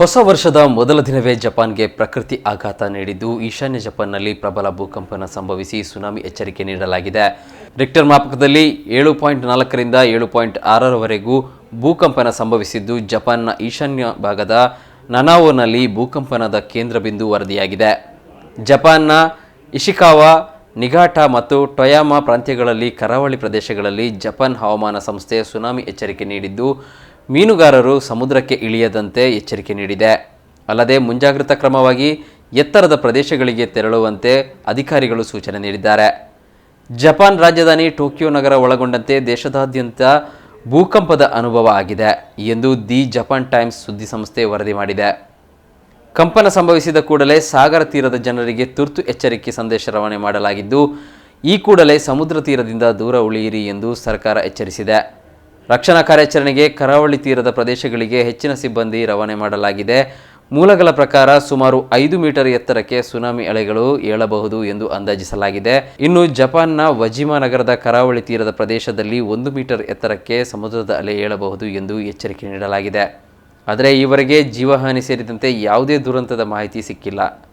ಹೊಸ ವರ್ಷದ ಮೊದಲ ದಿನವೇ ಜಪಾನ್ಗೆ ಪ್ರಕೃತಿ ಆಘಾತ ನೀಡಿದ್ದು. ಈಶಾನ್ಯ ಜಪಾನ್ನಲ್ಲಿ ಪ್ರಬಲ ಭೂಕಂಪನ ಸಂಭವಿಸಿ ಸುನಾಮಿ ಎಚ್ಚರಿಕೆ ನೀಡಲಾಗಿದೆ. ರಿಕ್ಟರ್ ಮಾಪಕದಲ್ಲಿ ಏಳು ಪಾಯಿಂಟ್ ನಾಲ್ಕರಿಂದ ಏಳು ಪಾಯಿಂಟ್ ಆರರವರೆಗೂ ಭೂಕಂಪನ ಸಂಭವಿಸಿದ್ದು, ಜಪಾನ್ನ ಈಶಾನ್ಯ ಭಾಗದ ನನಾವೋನಲ್ಲಿ ಭೂಕಂಪನದ ಕೇಂದ್ರ ಬಿಂದು ವರದಿಯಾಗಿದೆ. ಜಪಾನ್ನ ಇಶಿಕಾವಾ, ನಿಘಾಟ ಮತ್ತು ಟೊಯಾಮಾ ಪ್ರಾಂತ್ಯಗಳಲ್ಲಿ ಕರಾವಳಿ ಪ್ರದೇಶಗಳಲ್ಲಿ ಜಪಾನ್ ಹವಾಮಾನ ಸಂಸ್ಥೆ ಸುನಾಮಿ ಎಚ್ಚರಿಕೆ ನೀಡಿದ್ದು ಮೀನುಗಾರರು ಸಮುದ್ರಕ್ಕೆ ಇಳಿಯದಂತೆ ಎಚ್ಚರಿಕೆ ನೀಡಿದೆ. ಅಲ್ಲದೆ ಮುಂಜಾಗ್ರತಾ ಕ್ರಮವಾಗಿ ಎತ್ತರದ ಪ್ರದೇಶಗಳಿಗೆ ತೆರಳುವಂತೆ ಅಧಿಕಾರಿಗಳು ಸೂಚನೆ ನೀಡಿದ್ದಾರೆ. ಜಪಾನ್ ರಾಜಧಾನಿ ಟೋಕಿಯೋ ನಗರ ಒಳಗೊಂಡಂತೆ ದೇಶದಾದ್ಯಂತ ಭೂಕಂಪದ ಅನುಭವ ಆಗಿದೆ ಎಂದು ದಿ ಜಪಾನ್ ಟೈಮ್ಸ್ ಸುದ್ದಿಸಂಸ್ಥೆ ವರದಿ ಮಾಡಿದೆ. ಕಂಪನ ಸಂಭವಿಸಿದ ಕೂಡಲೇ ಸಾಗರ ತೀರದ ಜನರಿಗೆ ತುರ್ತು ಎಚ್ಚರಿಕೆ ಸಂದೇಶ ರವಾನೆ ಮಾಡಲಾಗಿದ್ದು, ಈ ಕೂಡಲೇ ಸಮುದ್ರ ತೀರದಿಂದ ದೂರ ಉಳಿಯಿರಿ ಎಂದು ಸರ್ಕಾರ ಎಚ್ಚರಿಸಿದೆ. ರಕ್ಷಣಾ ಕಾರ್ಯಾಚರಣೆಗೆ ಕರಾವಳಿ ತೀರದ ಪ್ರದೇಶಗಳಿಗೆ ಹೆಚ್ಚಿನ ಸಿಬ್ಬಂದಿ ರವಾನೆ ಮಾಡಲಾಗಿದೆ. ಮೂಲಗಳ ಪ್ರಕಾರ ಸುಮಾರು ಐದು ಮೀಟರ್ ಎತ್ತರಕ್ಕೆ ಸುನಾಮಿ ಅಲೆಗಳು ಏಳಬಹುದು ಎಂದು ಅಂದಾಜಿಸಲಾಗಿದೆ. ಇನ್ನು ಜಪಾನ್ನ ವಜಿಮಾ ನಗರದ ಕರಾವಳಿ ತೀರದ ಪ್ರದೇಶದಲ್ಲಿ ಒಂದು ಮೀಟರ್ ಎತ್ತರಕ್ಕೆ ಸಮುದ್ರದ ಅಲೆ ಏಳಬಹುದು ಎಂದು ಎಚ್ಚರಿಕೆ ನೀಡಲಾಗಿದೆ. ಆದರೆ ಈವರೆಗೆ ಜೀವಹಾನಿ ಸೇರಿದಂತೆ ಯಾವುದೇ ದುರಂತದ ಮಾಹಿತಿ ಸಿಕ್ಕಿಲ್ಲ.